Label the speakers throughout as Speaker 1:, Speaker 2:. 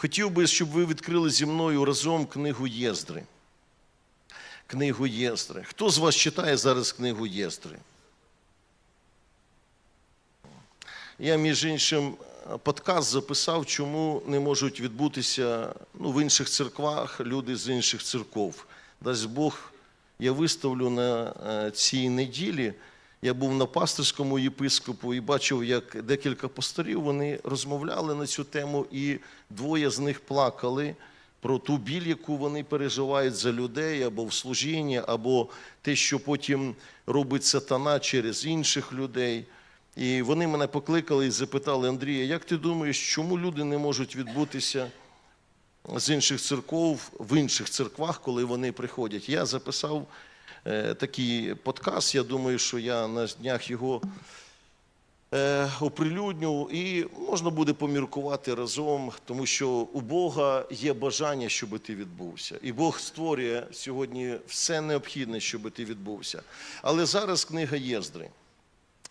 Speaker 1: Хотів би, щоб ви відкрили зі мною разом книгу Єздри. Книгу Єздри. Хто з вас читає зараз книгу Єздри? Я, між іншим, подкаст записав, чому не можуть відбутися ну, в інших церквах люди з інших церков. Дасть Бог, я виставлю на е, цій неділі. Я був на пастирському єпископу і бачив, як декілька пасторів вони розмовляли на цю тему, і двоє з них плакали про ту біль, яку вони переживають за людей або в служінні, або те, що потім робить сатана через інших людей. І вони мене покликали і запитали, Андрія, як ти думаєш, чому люди не можуть відбутися з інших церков в інших церквах, коли вони приходять? Я записав такий подкаст. Я думаю, що я на днях його е, оприлюдню, і можна буде поміркувати разом, тому що у Бога є бажання, щоб ти відбувся. І Бог створює сьогодні все необхідне, щоб ти відбувся. Але зараз книга Єздри.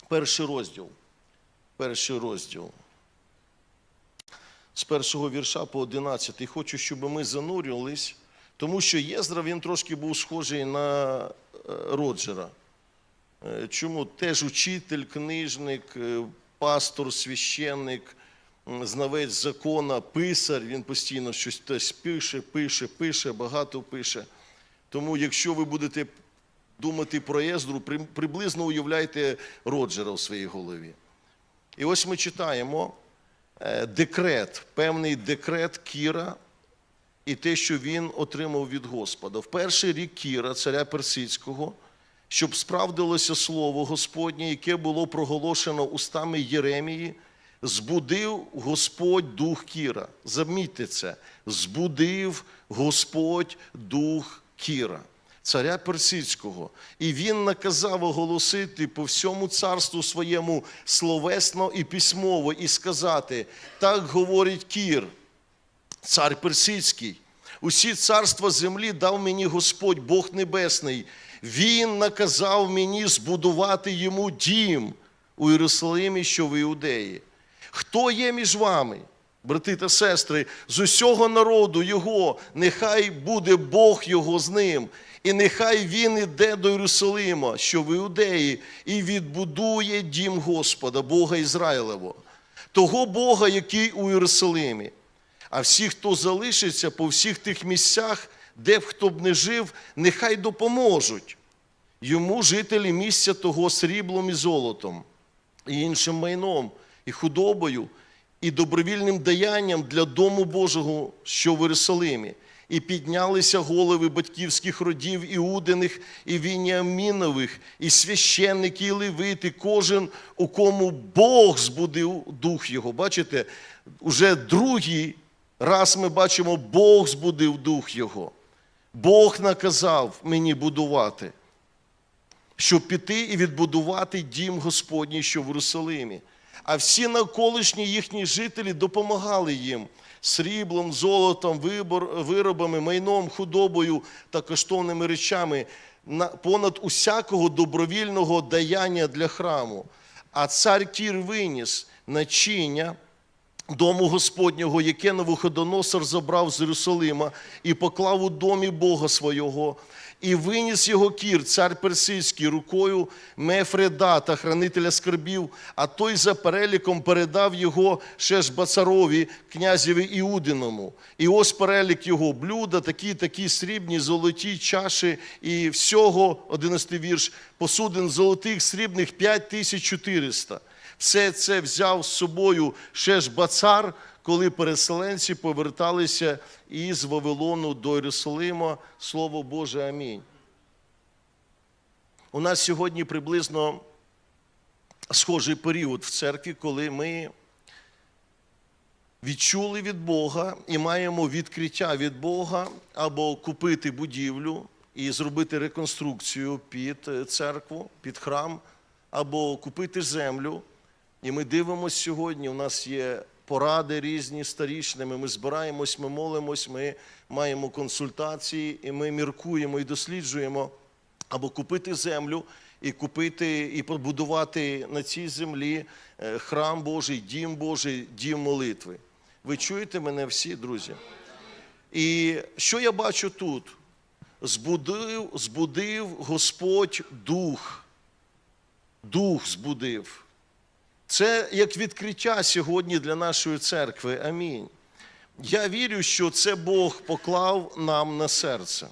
Speaker 1: Перший розділ. Перший розділ. З першого вірша по одинадцятий. Хочу, щоб ми занурювались, тому що Єздра він трошки був схожий на е, Роджера. Е, Чому теж учитель, книжник, е, пастор, священник, знавець закона, писар, він постійно щось теж пише, пише, пише, багато пише. Тому, якщо ви будете думати про Єздру, приблизно уявляйте Роджера в своїй голові. І ось ми читаємо декрет, певний декрет Кіра і те, що він отримав від Господа. В перший рік Кіра, царя Персидського, щоб справдилося слово Господнє, яке було проголошено устами Єремії, збудив Господь дух Кіра. Замітьте це, збудив Господь дух Кіра, царя Персидського. І він наказав оголосити по всьому царству своєму словесно і письмово, і сказати: так говорить Кір, цар Персидський. Усі царства землі дав мені Господь, Бог Небесний. Він наказав мені збудувати йому дім у Єрусалимі, що в Іудеї. Хто є між вами, брати та сестри, з усього народу Його, нехай буде Бог Його з ним, і нехай він іде до Єрусалима, що в Іудеї, і відбудує дім Господа, Бога Ізраїлевого, того Бога, який у Єрусалимі. А всі, хто залишиться по всіх тих місцях, де б хто б не жив, нехай допоможуть йому жителі місця того сріблом і золотом, і іншим майном, і худобою, і добровільним даянням для дому Божого, що в Єрусалимі. І піднялися голови батьківських родів Іудиних і Вініамінових, і священники, і левити, кожен, у кому Бог збудив дух його. Бачите, уже другий раз ми бачимо, Бог збудив дух його. Бог наказав мені будувати, щоб піти і відбудувати дім Господній, що в Єрусалимі. А всі навколишні їхні жителі допомагали їм сріблом, золотом, виробами, майном, худобою та коштовними речами понад усякого добровільного даяння для храму. А цар Кір виніс начиння дому Господнього, яке Навуходоносор забрав з Єрусалима і поклав у домі Бога свого, і виніс його кір, цар персидський, рукою Мефредата, хранителя скарбів, а той за переліком передав його Шешбацарові, князеві Іудиному. І ось перелік його блюда, такі, такі срібні, золоті чаші і всього, 11 вірш, посудин золотих, срібних 5400. Все це взяв з собою Шешбацар, коли переселенці поверталися із Вавилону до Єрусалима. Слово Боже, амінь. У нас сьогодні приблизно схожий період в церкві, коли ми відчули від Бога і маємо відкриття від Бога або купити будівлю і зробити реконструкцію під церкву, під храм, або купити землю. І ми дивимося сьогодні. У нас є поради різні старішними. Ми збираємось, ми молимось, ми маємо консультації, і ми міркуємо і досліджуємо або купити землю і купити і побудувати на цій землі е, храм Божий, дім Божий, дім молитви. Ви чуєте мене всі, друзі? І що я бачу тут? Збудив, збудив Господь дух. Дух збудив. Це як відкриття сьогодні для нашої церкви. Амінь. Я вірю, що це Бог поклав нам на серце.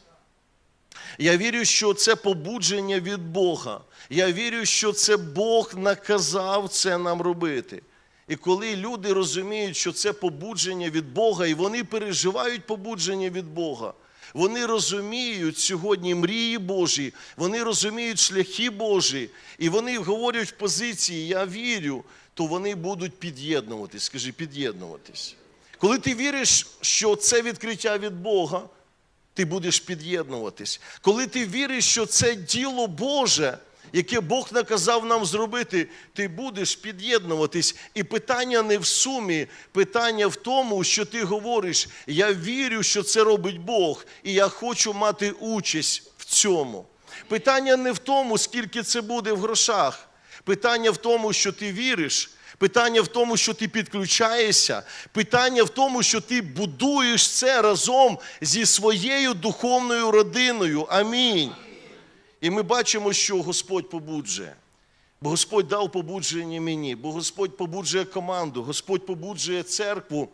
Speaker 1: Я вірю, що це побудження від Бога. Я вірю, що це Бог наказав це нам робити. І коли люди розуміють, що це побудження від Бога, і вони переживають побудження від Бога, вони розуміють сьогодні мрії Божі, вони розуміють шляхи Божі, і вони говорять позиції Я вірю, то вони будуть під'єднуватись. Скажи, під'єднуватись. Коли ти віриш, що це відкриття від Бога, ти будеш під'єднуватись. Коли ти віриш, що це діло Боже, яке Бог наказав нам зробити, ти будеш під'єднуватись. І питання не в сумі, питання в тому, що ти говориш: я вірю, що це робить Бог, і я хочу мати участь в цьому. Питання не в тому, скільки це буде в грошах. Питання в тому, що ти віриш. Питання в тому, що ти підключаєшся, питання в тому, що ти будуєш це разом зі своєю духовною родиною. Амінь. І ми бачимо, що Господь побуджує. Бо Господь дав побудження мені, бо Господь побуджує команду, Господь побуджує церкву.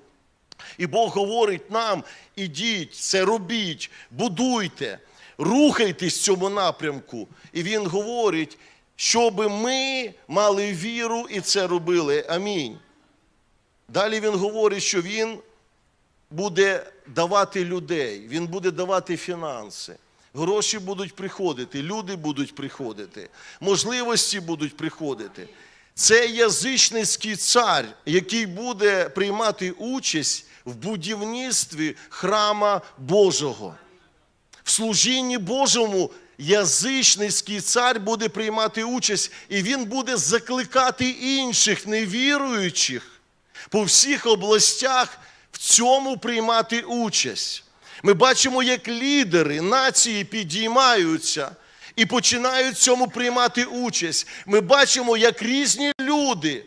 Speaker 1: І Бог говорить нам: ідіть, це робіть, будуйте, рухайтесь в цьому напрямку. І Він говорить, щоб ми мали віру і це робили. Амінь. Далі він говорить, що він буде давати людей, він буде давати фінанси. Гроші будуть приходити, люди будуть приходити, можливості будуть приходити. Це язичницький цар, який буде приймати участь в будівництві храма Божого. В служінні Божому язичницький цар буде приймати участь, і він буде закликати інших невіруючих по всіх областях в цьому приймати участь. Ми бачимо, як лідери нації підіймаються і починають в цьому приймати участь. Ми бачимо, як різні люди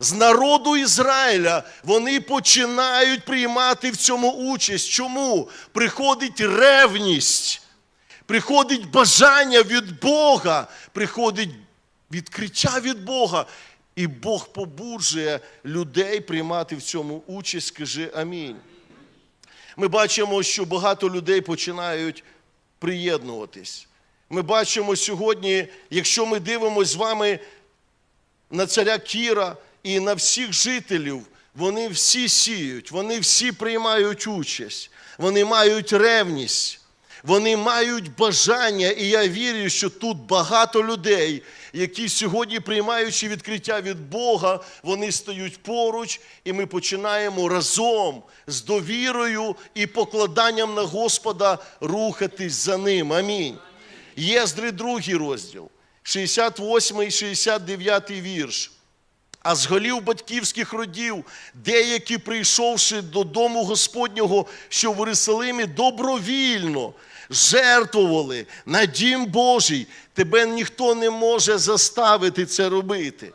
Speaker 1: з народу Ізраїля вони починають приймати в цьому участь. Чому? Приходить ревність, приходить бажання від Бога, приходить відкриття від Бога. І Бог побуджує людей приймати в цьому участь. Скажи амінь. Ми бачимо, що багато людей починають приєднуватись. Ми бачимо сьогодні, якщо ми дивимося з вами на царя Кіра і на всіх жителів, вони всі сіють, вони всі приймають участь, вони мають ревність, вони мають бажання, і я вірю, що тут багато людей, які сьогодні, приймаючи відкриття від Бога, вони стають поруч, і ми починаємо разом з довірою і покладанням на Господа рухатись за ним. Амінь. Єздри другий розділ, 68 і 69 вірш. А з голів батьківських родів, деякі, прийшовши додому Господнього, що в Єрусалимі, добровільно жертвували на дім Божий. Тебе ніхто не може заставити це робити.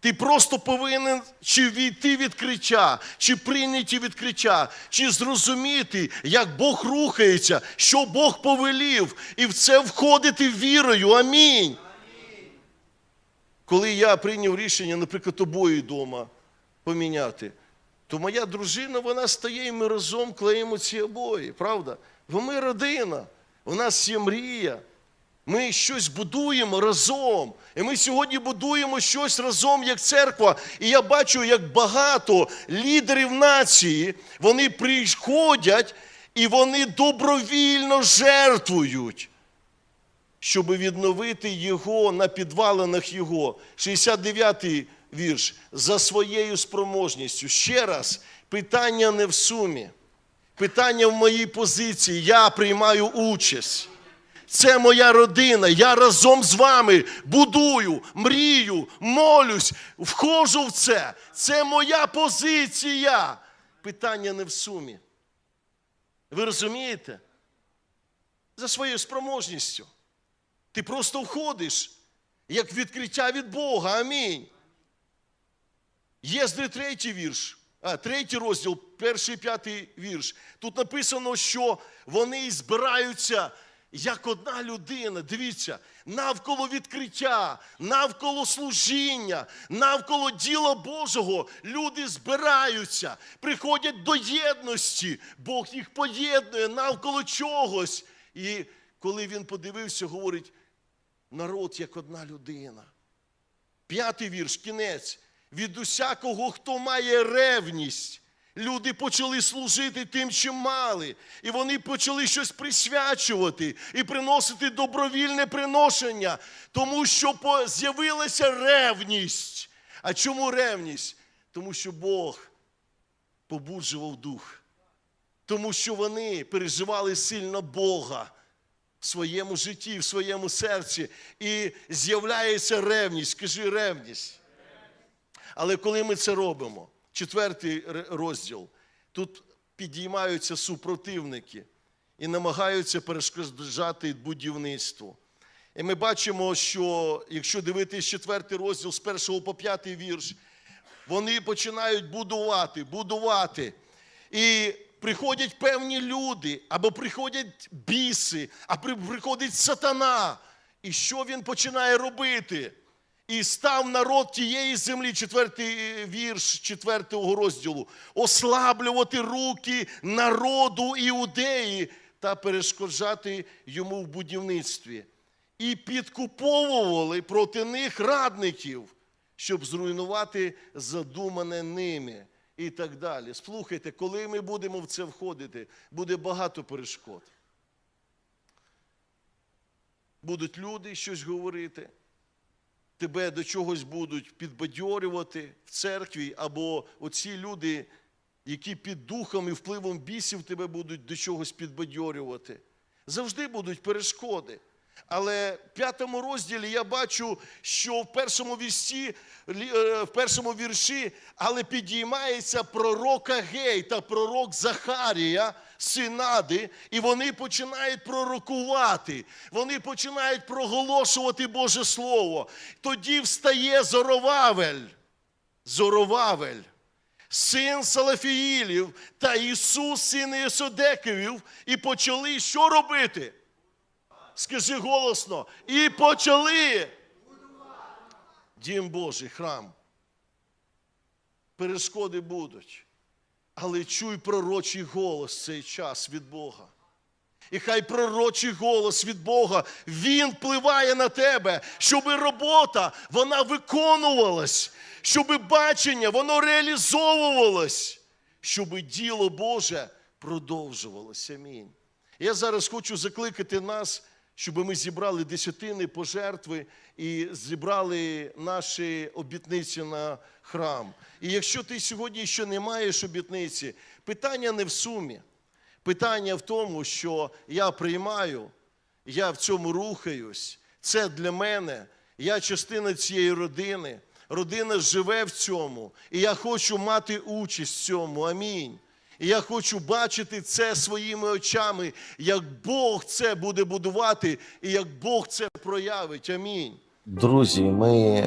Speaker 1: Ти просто повинен чи війти відкриття, чи прийняти відкриття, чи зрозуміти, як Бог рухається, що Бог повелів, і в це входити вірою. Амінь. Коли я прийняв рішення, наприклад, обої вдома поміняти, то моя дружина, вона стає і ми разом клеїмо ці обої, правда? Бо ми родина, у нас є мрія. Ми щось будуємо разом. І ми сьогодні будуємо щось разом як церква. І я бачу, як багато лідерів нації вони приходять і вони добровільно жертвують, щоб відновити його на підвалинах його. 69-й вірш. За своєю спроможністю. Ще раз, питання не в сумі. Питання в моїй позиції. Я приймаю участь. Це моя родина. Я разом з вами будую, мрію, молюсь, входжу в це. Це моя позиція. Питання не в сумі. Ви розумієте? За своєю спроможністю. Ти просто входиш, як відкриття від Бога. Амінь. Єздри третій вірш. а, третій розділ, перший п'ятий вірш. Тут написано, що вони збираються як одна людина. Дивіться, навколо відкриття, навколо служіння, навколо діла Божого. Люди збираються, приходять до єдності. Бог їх поєднує навколо чогось. І коли він подивився, говорить: народ як одна людина. П'ятий вірш, кінець. Від усякого, хто має ревність, люди почали служити тим, чим мали. І вони почали щось присвячувати і приносити добровільне приношення, тому що з'явилася ревність. А чому ревність? Тому що Бог побуджував дух. Тому що вони переживали сильно Бога в своєму житті, в своєму серці. І з'являється ревність. Скажи ревність. Але коли ми це робимо, четвертий розділ, тут підіймаються супротивники і намагаються перешкоджати будівництву. І ми бачимо, що якщо дивитись четвертий розділ з першого по п'ятий вірш, вони починають будувати, будувати. І приходять певні люди, або приходять біси, а приходить сатана. І що він починає робити? І став народ тієї землі, четвертий е, вірш четвертого розділу, ослаблювати руки народу іудеї та перешкоджати йому в будівництві. І підкуповували проти них радників, щоб зруйнувати задумане ними і так далі. Слухайте, коли ми будемо в це входити, буде багато перешкод. Будуть люди щось говорити, тебе до чогось будуть підбадьорювати в церкві, або оці люди, які під духом і впливом бісів тебе будуть до чогось підбадьорювати. Завжди будуть перешкоди. Але в п'ятому розділі я бачу, що в першому вірші, е, в першому вірші, але підіймається пророк Агей та пророк Захарія, синади, і вони починають пророкувати, вони починають проголошувати Боже Слово. Тоді встає Зоровавель. Зоровавель, син Салафіїлів та Ісус, син Ісодеківів, і почали що робити? Скажи голосно. І почали. Дім Божий, храм. Перешкоди будуть. Але чуй пророчий голос в цей час від Бога. І хай пророчий голос від Бога, він впливає на тебе, щоб робота вона виконувалась, щоб бачення воно реалізовувалось, щоб діло Боже продовжувалося. Амінь. Я зараз хочу закликати нас, щоб ми зібрали десятини пожертви і зібрали наші обітниці на храм. І якщо ти сьогодні ще не маєш обітниці, питання не в сумі. Питання в тому, що я приймаю, я в цьому рухаюсь. Це для мене. Я частина цієї родини. Родина живе в цьому. І я хочу мати участь в цьому. Амінь. І я хочу бачити це своїми очами, як Бог це буде будувати і як Бог це проявить. Амінь.
Speaker 2: Друзі, ми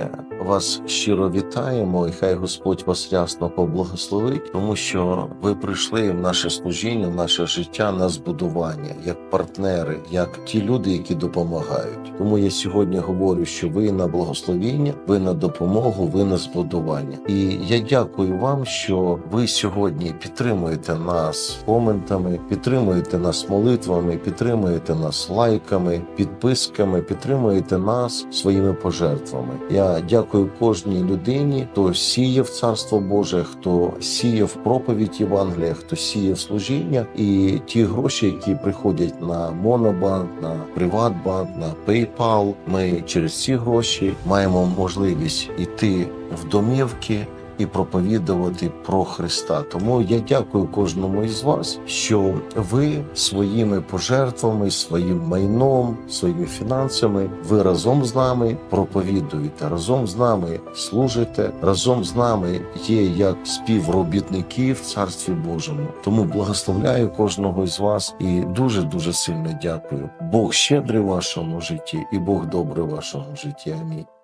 Speaker 2: вас щиро вітаємо, і хай Господь вас рясно поблагословить, тому що ви прийшли в наше служіння, в наше життя на збудування, як партнери, як ті люди, які допомагають. Тому я сьогодні говорю, що ви на благословіння, ви на допомогу, ви на збудування. І я дякую вам, що ви сьогодні підтримуєте нас коментами, підтримуєте нас молитвами, підтримуєте нас лайками, підписками, підтримуєте нас своїми пожертвами. Я дякую кожній людині, хто в царство Боже, хто сіє в проповідь Євангелія, хто сіє в служіння, і ті гроші, які приходять на Монобанк, на Приватбанк, на PayPal, Ми через ці гроші маємо можливість іти в домівки і проповідувати про Христа. Тому я дякую кожному із вас, що ви своїми пожертвами, своїм майном, своїми фінансами, ви разом з нами проповідуєте, разом з нами служите, разом з нами є як співробітники в Царстві Божому. Тому благословляю кожного із вас і дуже дуже сильно дякую. Бог щедрий в вашому житті, і Бог добрий в вашому житті. Амінь.